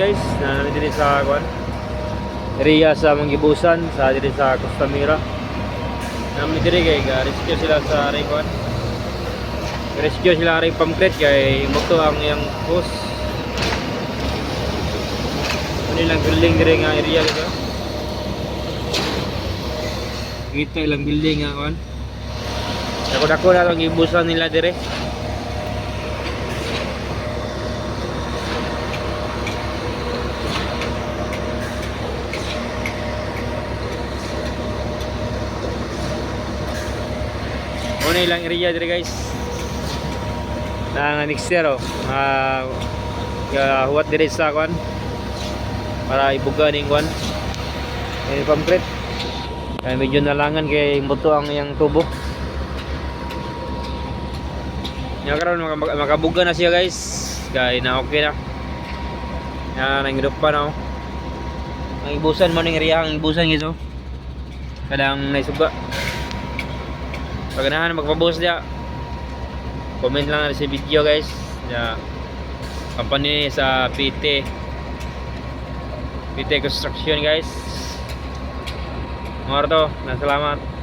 guys na namin din sa kwan area sa Manggibusan sa diri sa Costamira. Namin diri kay ga rescue sila sa aring kwan. Rescue sila aring pamkret kay moto ang yang host. Ano lang building diri nga area dito kita ilang building nga kwan. Dako-dako na lang ibusan nila dire Muna ilang area dire guys. Na next year oh. Ah uh, huwat dire sa kwan para ibuga ning kwan. Eh pamkret. Kaya medyo nalangan kay buto ang yang tubo. Nya karon maka, maka- makabuga na siya guys. Kaya na okay na. Ya nang pa na oh. Ang ibusan mo ning area ang ibusan gito. Kadang naisuga. Pag ganahan magpabuhos dia. Comment lang sa video guys. Ya. Company sa PT. PT Construction guys. Mga to, na salamat.